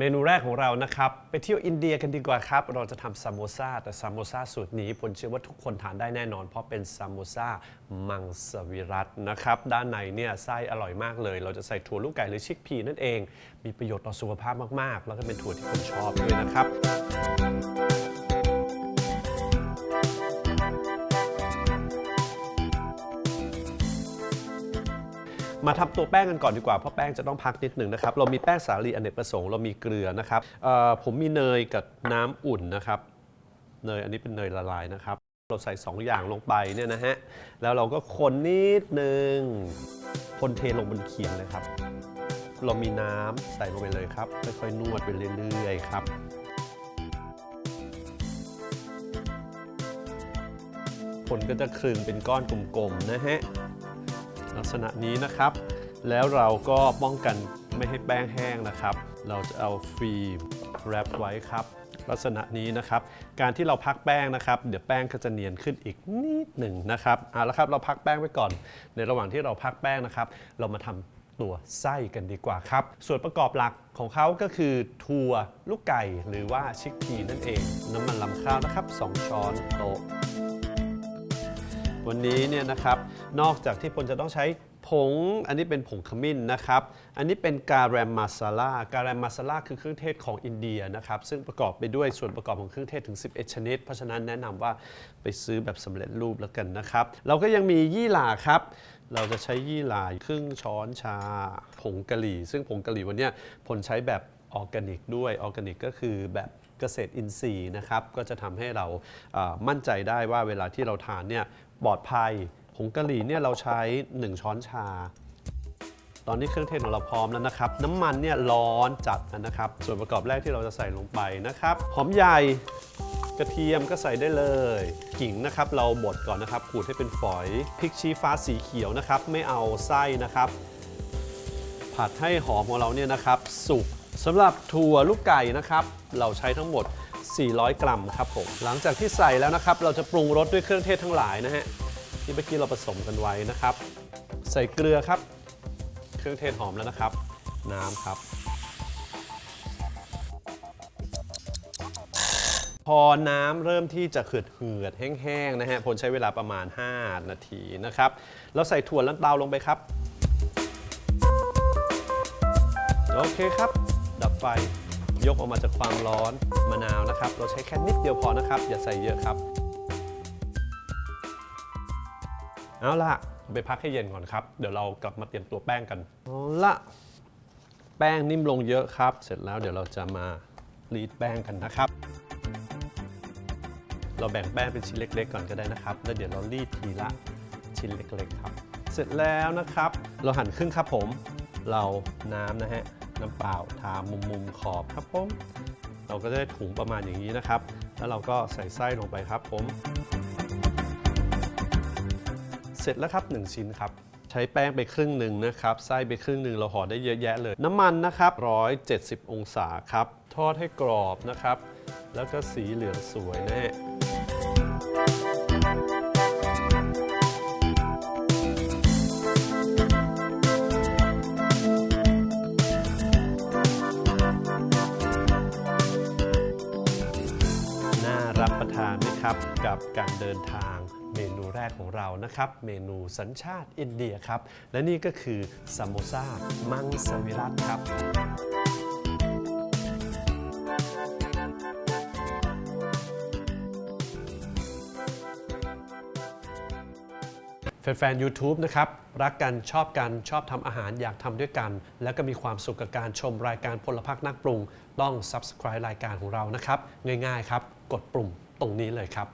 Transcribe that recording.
เมนูแรกของเรานะครับ ไปเที่ยวอินเดียกันดีกว่าครับ เราจะทำซามโมซาแต่ซามโมซาสูตรนี้ผมเชื่อว่าทุกคนทานได้แน่นอน เพราะเป็นซามโมซามังสวิรัตนะครับ ด้านในเนี่ยไส้อร่อยมากเลย เราจะใส่ถั่วลูกไก่หรือชิคพีนั่นเอง มีประโยชน์ต่อสุขภาพมากๆ แล้วก็เป็นถั่วที่ผมชอบด้วยนะครับ มาทำตัวแป้งกันก่อนดีกว่า เพราะแป้งจะต้องพักนิดหนึ่งนะครับ เรามีแป้งสาลีอเนกประสงค์ เรามีเกลือนะครับผมมีเนยกับน้ำอุ่นนะครับ เนยอันนี้เป็นเนยละลายนะครับ เราใส่ 2 อย่างลงไปเนี่ยนะฮะ แล้วเราก็คนนิดหนึ่ง คนเทลงบนเขียงเลยครับ เรามีน้ำใส่ลงไปเลยครับ ค่อยๆนวดไปเรื่อยๆครับคนก็จะคลึงเป็นก้อนกลมๆนะฮะ ลักษณะนี้นะครับ แล้วเราก็ป้องกันไม่ให้แป้งแห้งนะครับ เราจะเอาฟิล์มแรปไว้ครับ ลักษณะนี้นะครับ การที่เราพักแป้งนะครับ เดี๋ยวแป้งก็จะเนียนขึ้นอีกนิดหนึ่งนะครับเอาละครับเราพักแป้งไว้ก่อน ในระหว่างที่เราพักแป้งนะครับ เรามาทำตัวไส้กันดีกว่าครับ ส่วนประกอบหลักของเขาก็คือถั่วลูกไก่หรือว่าชิคพีนั่นเอง น้ำมันลำข้าวนะครับ 2 ช้อนโต๊ะ วันนี้เนี่ยนะครับนอกจากที่พลจะต้องใช้ผง อันนี้เป็นผงขมิ้นนะครับ อันนี้เป็นการแรมมาซาลาการแรมมาซาลาคือเครื่องเทศของอินเดียนะครับ ซึ่งประกอบไปด้วยส่วนประกอบของเครื่องเทศถึง 11 ชนิด เพราะฉะนั้นแนะนำว่าไปซื้อแบบสำเร็จรูปแล้วกันนะครับ เราก็ยังมียี่หร่าครับ เราจะใช้ยี่หร่าครึ่งช้อนชา ผงกะหรี่ ซึ่งผงกะหรี่วันนี้ผลใช้แบบออร์แกนิกด้วย ออร์แกนิกก็คือแบบ เกษตรอินทรีย์นะครับก็จะทำให้เราอ่ามั่นใจได้ว่าเวลาที่เราทานเนี่ยปลอดภัยผงกะหรี่เนี่ยเราใช้ 1 ช้อนชา ตอนนี้เครื่องเทศของเราพร้อมแล้วนะครับ น้ำมันเนี่ยร้อนจัดนะครับ ส่วนประกอบแรกที่เราจะใส่ลงไปนะครับ หอมใหญ่ กระเทียมก็ใส่ได้เลย กิ่งนะครับเราบดก่อนนะครับ ขูดให้เป็นฝอย พริกชี้ฟ้าสีเขียวนะครับ ไม่เอาไส้นะครับ ผัดให้หอมของเราเนี่ยนะครับ สุก สำหรับถั่วลูกไก่นะครับ เราใช้ทั้งหมด 400 กรัมครับผมหลังจากที่ใส่แล้วนะครับ เราจะปรุงรสด้วยเครื่องเทศทั้งหลายนะฮะที่เมื่อกี้เราผสมกันไว้นะครับ ใส่เกลือครับ เครื่องเทศหอมแล้วนะครับ น้ำครับ พอน้ำเริ่มที่จะเหือดเหือดๆแห้งๆนะฮะผลใช้เวลาประมาณ 5 นาทีนะครับเราใส่ถั่วลันเตาลงไปครับ โอเคครับ ดับไฟ ยกออกมาจากความร้อนมะนาวนะครับ เราใช้แค่นิดเดียวพอนะครับ อย่าใส่เยอะครับ เอาล่ะไปพักให้เย็นก่อนครับ เดี๋ยวเรากลับมาเตรียมตัวแป้งกันเอาละแป้งนิ่มลงเยอะครับ เสร็จแล้วเดี๋ยวเราจะมารีดแป้งกันนะครับ เราแบ่งแป้งเป็นชิ้นเล็ก ๆ ก่อนก็ได้นะครับ แล้วเดี๋ยวเรารีดทีละชิ้นเล็ก ๆ ครับ เสร็จแล้วนะครับ เราหั่นครึ่งครับผม เราน้ำนะฮะ น้ำเปล่าทามุมมุมขอบครับผมเราก็จะได้ถุงประมาณอย่างนี้นะครับ แล้วเราก็ใส่ไส้ลงไปครับผม เสร็จแล้วครับ 1 ชิ้นครับ ใช้แป้งไปครึ่งหนึ่งนะครับ ไส้ไปครึ่งหนึ่งเราห่อได้เยอะแยะเลย น้ำมันนะครับ 170 องศาครับ ทอดให้กรอบนะครับ แล้วก็สีเหลืองสวยแน่น่ นไหมครับกับการเดินทางเมนูแรกของเรานะครับ เมนูสัญชาติอินเดียครับ และนี่ก็คือซามโมซามังสวิรัตครับแฟนๆ YouTube นะครับ รักกันชอบกันชอบทำอาหารอยากทำด้วยกัน แล้วก็มีความสุขกับการชมรายการพลพักนักปรุง ต้อง Subscribe รายการของเรานะครับ ง่ายๆครับ กดปุ่ม ตรงนี้เลยครับ